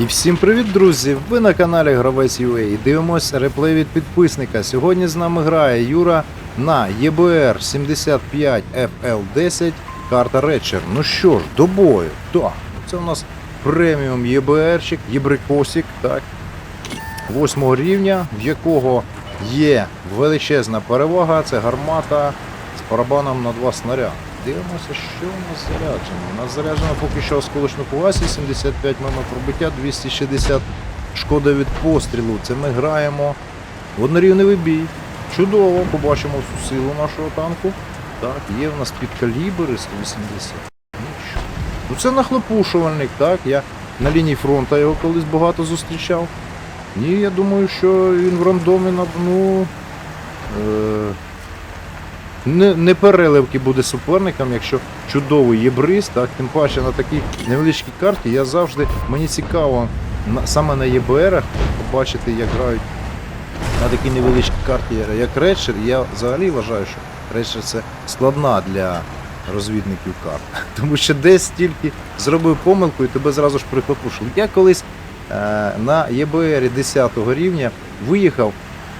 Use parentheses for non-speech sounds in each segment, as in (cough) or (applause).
І всім привіт, друзі! Ви на каналі Гравець UA і дивимося реплей від підписника. Сьогодні з нами грає Юра на ЄБР 75 FL10 карта Речер. Ну що ж, до бою. Так, це у нас преміум ЄБРчик, єбрикосик, так. Восьмого рівня, в якого є величезна перевага, це гармата з барабаном на два снаряди. Дивимося, що у нас заряджено. У нас заряджено поки що осколочну фугасі, 75 мм пробиття, 260 шкода від пострілу. Це ми граємо в однорівневий бій. Чудово, побачимо всю силу нашого танку. Так, є в нас підкалібри 180. Нічого. Ну це нахлопушувальник, так. Я на лінії фронту його колись багато зустрічав. Ні, я думаю, що він в рандомі ну. Е- не, не переливки буде суперником, якщо чудовий єбриз, так, тим паче на такій невеличкій карті я завжди, мені цікаво на, саме на ЄБРах побачити, як грають на такій невеличкій карті, як Редшер. Я взагалі вважаю, що Редшер це складна для розвідників карт. (laughs) Тому що десь тільки зробив помилку і тебе зразу ж прихлопушили. Я колись е, на ЄБРі 10 рівня виїхав.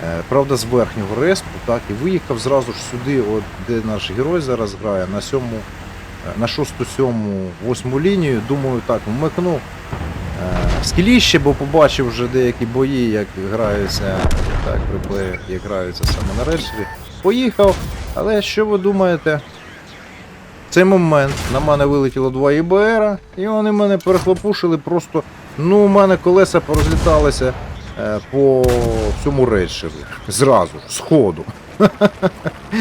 Е, Правда, з верхнього респу, так, і виїхав зразу ж сюди, от, де наш герой зараз грає, на сьому, е, на шосту, сьому, восьму лінію. Думаю, так, вмикну е, скіліще, бо побачив вже деякі бої, як граються, так, реплеї, як граються саме на речері. Поїхав, але що ви думаєте? В цей момент на мене вилетіло два ІБР, і вони мене перехлопушили просто. Ну, у мене колеса порозліталися по всьому речеві. Зразу, з ходу. (laughs)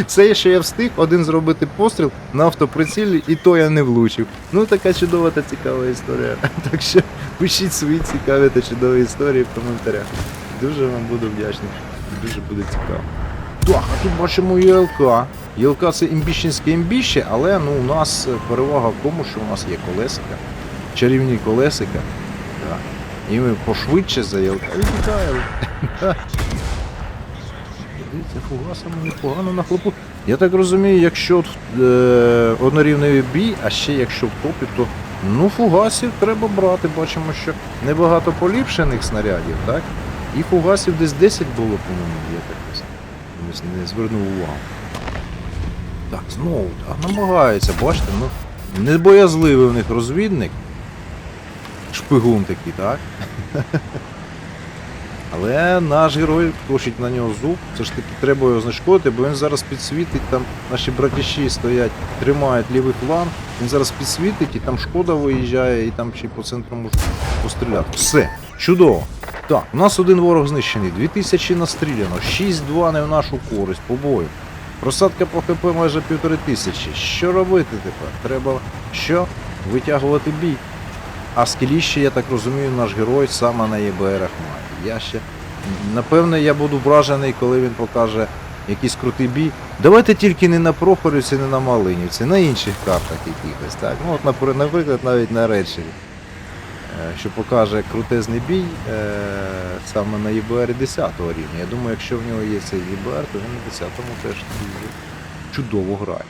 Це ще я встиг один зробити постріл на автоприцілі, і то я не влучив. Ну, така чудова та цікава історія. (laughs) Так що пишіть свої цікаві та чудові історії в коментарях. Дуже вам буду вдячний. Дуже буде цікаво. Так, а тут бачимо ЄЛК. ЄЛК це імбіщенське імбіще, але ну, у нас перевага в тому, що у нас є колесика, чарівні колесика. І ми пошвидше за ЄЛК. Вітаю! Дивіться, фугасами непогано на хлопу. Я так розумію, якщо е, однорівневий бій, а ще якщо в топі, то ну фугасів треба брати. Бачимо, що небагато поліпшених снарядів, так? І фугасів десь 10 було, по-моєму, я так не- не звернув увагу. Так, знову, а намагаються, бачите, ну, небоязливий в них розвідник. Шпигун такий, так? Але наш герой точить на нього зуб, все ж таки треба його знешкодити, бо він зараз підсвітить, там наші братіші стоять, тримають лівий фланг, він зараз підсвітить і там шкода виїжджає, і там ще по центру можуть постріляти. Все, чудово. Так, у нас один ворог знищений, 2000 настріляно, 6-2 не в нашу користь по бою. Просадка по ХП майже півтори тисячі. Що робити тепер? Треба що? Витягувати бій. А скіліще, я так розумію, наш герой саме на ЄБРах має. Я ще. Напевне, я буду вражений, коли він покаже якийсь крутий бій. Давайте тільки не на Прохорівці, не на Малинівці, на інших картах якихось. Так? Ну, от, наприклад, навіть на Речері. Е, Що покаже крутезний бій е, саме на ЄБР 10 рівня. Я думаю, якщо в нього є цей ЄБР, то він на 10-му теж чудово грає.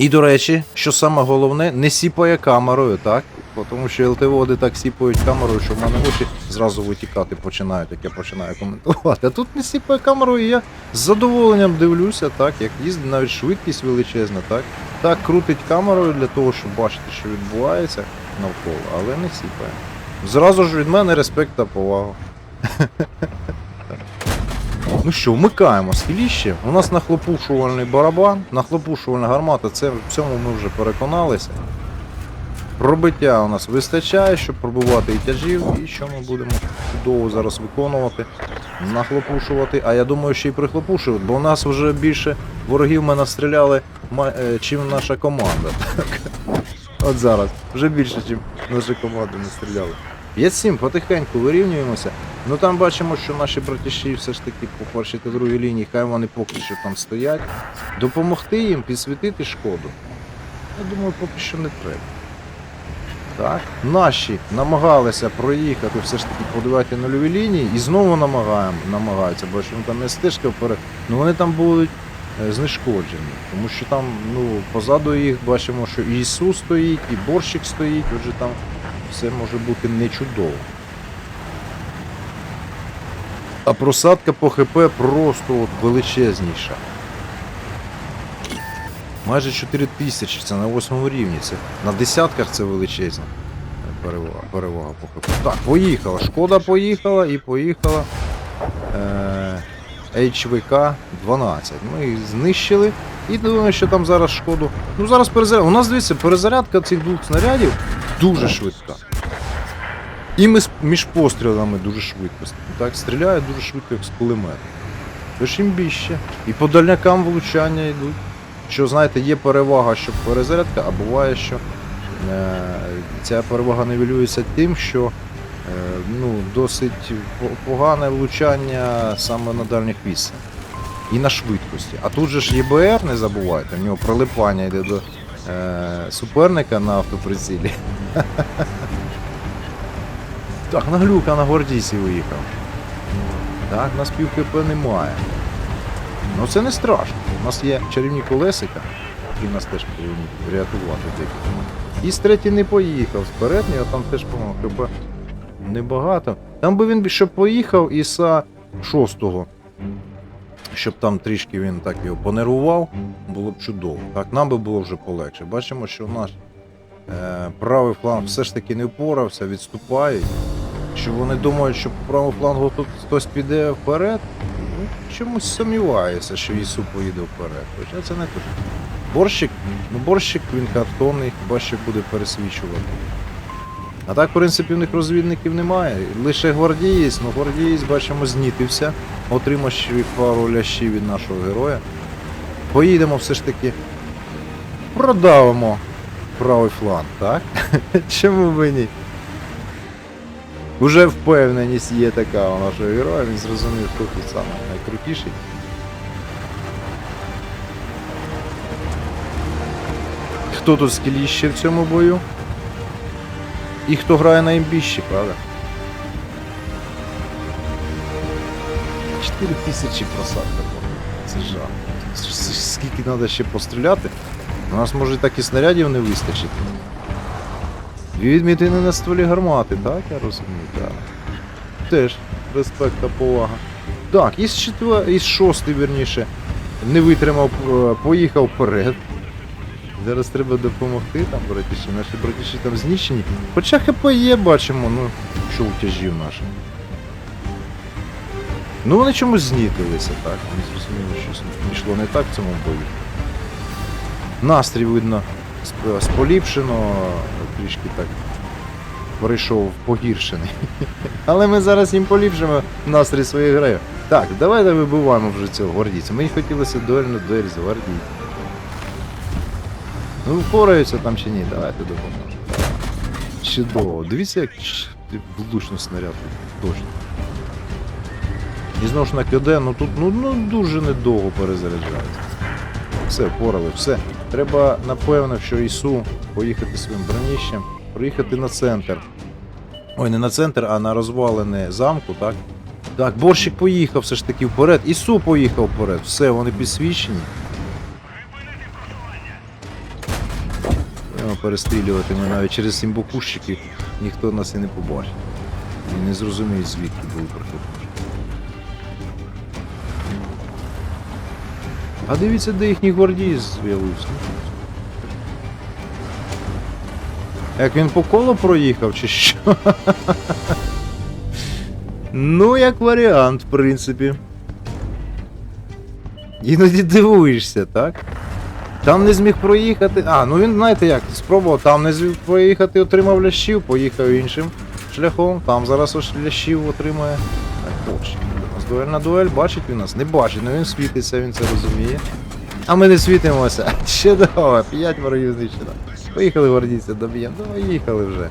І до речі, що саме головне, не сіпає камерою, так? Тому що ЛТВОди так сіпають камерою, що в мене очі зразу витікати починають, як я починаю коментувати. А тут не сіпає камерою, і я з задоволенням дивлюся, так, як їздить, навіть швидкість величезна, так. Так крутить камерою для того, щоб бачити, що відбувається навколо, але не сіпає. Зразу ж від мене респект та повага. (laughs) Ну що, вмикаємо скіліще. У нас нахлопушувальний барабан, нахлопушувальна гармата, це в цьому ми вже переконалися. Пробиття у нас вистачає, щоб пробивати і тяжів, і що ми будемо чудово зараз виконувати, нахлопушувати. А я думаю, ще й прихлопушувати, бо у нас вже більше ворогів ми настріляли, е, чим наша команда. (laughs) От зараз. Вже більше, ніж наша команда настріляли. 5-7, потихеньку вирівнюємося. Ну там бачимо, що наші братіші все ж таки по першій та другій лінії, хай вони поки що там стоять. Допомогти їм підсвітити шкоду. Я думаю, поки що не треба. Так. Наші намагалися проїхати все ж таки по 9 нульовій лінії і знову намагаємо, намагаються, бо що там не стежка вперед, ну вони там будуть е, знешкоджені. Тому що там, ну, позаду їх бачимо, що і Ісус стоїть, і борщик стоїть, отже там все може бути не чудово. А просадка по ХП просто от величезніша. Майже 4 тисячі, це на 8 рівні. Це на десятках це величезна перевага, перевага по ХП. Так, поїхала. Шкода поїхала і поїхала. Е, HVK 12. Ми їх знищили. І думаю, що там зараз шкоду. Ну зараз перезарядка. У нас дивіться, перезарядка цих двох снарядів дуже швидка. І ми між пострілами дуже швидко. Так, стріляють дуже швидко, як з кулемета. Тож їм більше. І по дальнякам влучання йдуть. Що, знаєте, є перевага, що перезарядка, а буває, що е, ця перевага нивелюється тим, що е, ну, досить погане влучання саме на дальніх відстанях. І на швидкості. А тут же ж ЄБР, не забувайте, в нього прилипання йде до е, суперника на автоприцілі. (laughs) Так, на глюка на гвардійці виїхав. Так, нас пів КП немає. Ну це не страшно. У нас є чарівні колесика, які нас теж повинні врятувати декілька. І з третій не поїхав, з переднього там теж, по-моєму, КП небагато. Там би він, щоб поїхав і са шостого, щоб там трішки він так його понервував, було б чудово. Так, нам би було вже полегше. Бачимо, що наш е, правий фланг все ж таки не впорався, відступають. Що вони думають, що по правому флангу тут хтось піде вперед. Ну, чомусь сумніваюся, що Ісу поїде вперед. Хоча це не так. Борщик, ну борщик він картонний, хіба що буде пересвічувати. А так, в принципі, в них розвідників немає. Лише гвардієць, ну гвардієць, бачимо, знітився, отримав ще пару лящів від нашого героя. Поїдемо все ж таки. Продавимо правий фланг, так? (laughs) Чому б ні? Уже впевненість є така у нашого героя, він зрозумів, хто тут саме найкрутіший. Хто тут скіліще в цьому бою? І хто грає на імбіщі, правда? 4 тисячі просадка. Це жах. Скільки треба ще постріляти? У нас може так і снарядів не вистачити. Дві відмітини на стволі гармати, так? Я розумію, так. Теж респект та повага. Так, із четвер... із шостий, вірніше, не витримав, е, поїхав вперед. Зараз треба допомогти там, братіші. Наші братіші там знищені. Хоча ХП є, бачимо, ну, що у тяжів наших. Ну вони чомусь знітилися, так. Не зрозуміло, що пішло не так в цьому бою. Настрій видно споліпшено, трішки так прийшов погіршений. (laughs) Але ми зараз їм поліпшимо настрій своєї гри. Так, давайте вибиваємо вже цього гвардійця. Мені хотілося дуель на дуель з гвардійцем. Ну, впораються там чи ні, давайте допоможемо. Чудово. Дивіться, як влучно снаряд точно. І знову ж на КД, ну тут ну, ну дуже недовго перезаряджається. Все, впорали, все. Треба, напевно, що Ісу поїхати своїм броніщем, приїхати на центр. Ой, не на центр, а на розвалене замку, так? Так, борщик поїхав все ж таки вперед. Ісу поїхав вперед. Все, вони підсвічені. Будемо перестрілювати ми навіть через сімбокущики ніхто нас і не побачить. І не зрозуміє, звідки були приходити. А дивіться, де їхній гвардій з'явився. Як він по колу проїхав, чи що? Ну, як варіант, в принципі. Іноді дивуєшся, так? Там не зміг проїхати. А, ну він, знаєте як, спробував там не зміг проїхати, отримав лящів, поїхав іншим шляхом. Там зараз ось лящів отримає. Так, точно. Дуель на дуель, бачить він нас? Не бачить, ну він світиться, він це розуміє. А ми не світимося. (laughs) Чудово, п'ять ворогів знищено. Поїхали гвардійця, доб'ємо. Давай їхали вже.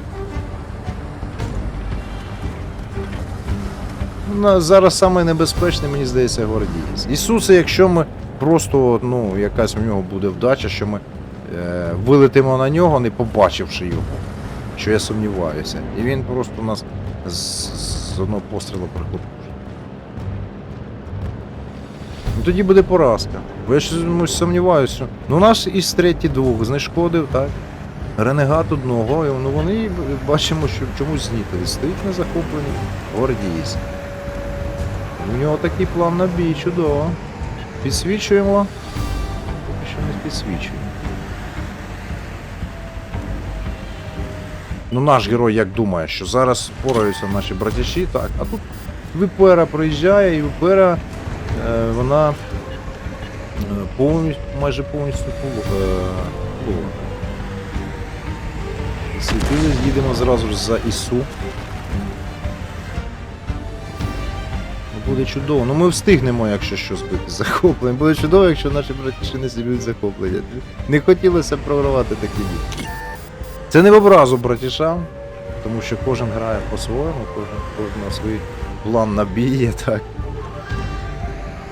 Ну, зараз саме мені здається, гвардієць. Ісусе, якщо ми просто, ну, якась у нього буде вдача, що ми е, вилетимо на нього, не побачивши його. Що я сумніваюся. І він просто нас з, з одного пострілу прихопив. Ну тоді буде поразка. Бо я чомусь сумніваюся. Ну наш із третій двох знешкодив, так? ренегат одного, ну, вони бачимо, що чомусь знітили. Стоїть на захопленні гвардієць. У нього такий план на бій, чудово. Підсвічуємо. Поки що не підсвічуємо. Ну наш герой як думає, що зараз впораються наші братіші, так, а тут Випера проїжджає і Випера е, вона е, повністю, майже повністю е, полона. Їдемо зразу ж за ІСУ. Буде чудово. Ну ми встигнемо, якщо що збити захоплення. Буде чудово, якщо наші братіші не зіб'ють захоплення. Не хотілося програвати такі бій. Це не в образу братішам, тому що кожен грає по-своєму, кожен, кожен свій план на бій є, (laughs) так.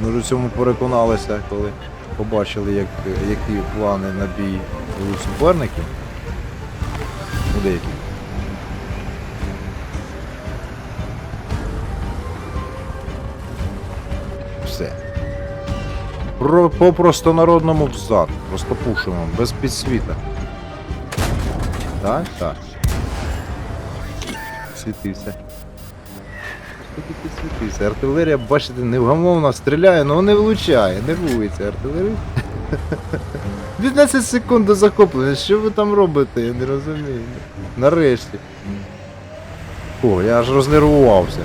Ми у цьому переконалися, коли побачили, як, які плани на бій у суперників. У деяких. Все. Про, по простонародному взад. Просто пушимо, без підсвіта. Так, так. Світився. Світився? Артилерія, бачите, невгамовно стріляє, але не влучає, нервується артилерія. (laughs) 15 секунд до захоплення, що ви там робите? Я не розумію. Нарешті. О, я аж рознервувався.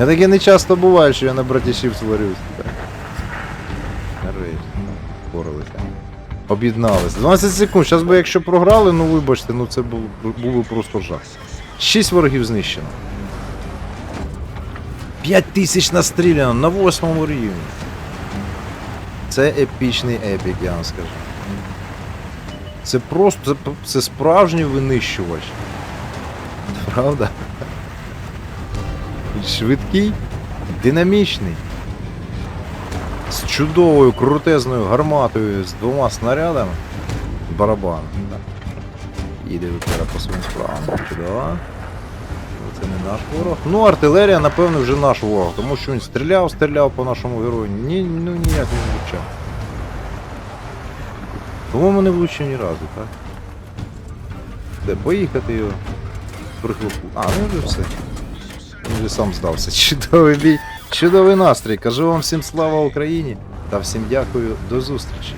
Я таке не часто буває, що я на братішів сварюсь. Нарешті. Впоралися. Об'єдналися. 12 секунд. Зараз би якщо програли, ну вибачте, ну це було, було просто жах. 6 ворогів знищено. 5 тисяч настріляно на восьмому рівні. Це епічний епік, я вам скажу. Це просто це, це справжній винищувач. Правда? Швидкий, динамічний. З чудовою крутезною гарматою з двома снарядами. Барабан. Їде випера по своїм справам. Чудово. Це не наш ворог. Ну, артилерія, напевно, вже наш ворог, тому що він стріляв, стріляв по нашому герою. Ні, ну ніяк не влучав. По-моєму, не влучив ні разу, так? Де поїхати його прихлопу. А, ну вже все. Вже сам здався. (laughs) Чудовий бій, чудовий настрій. Кажу вам всім слава Україні та всім дякую. До зустрічі.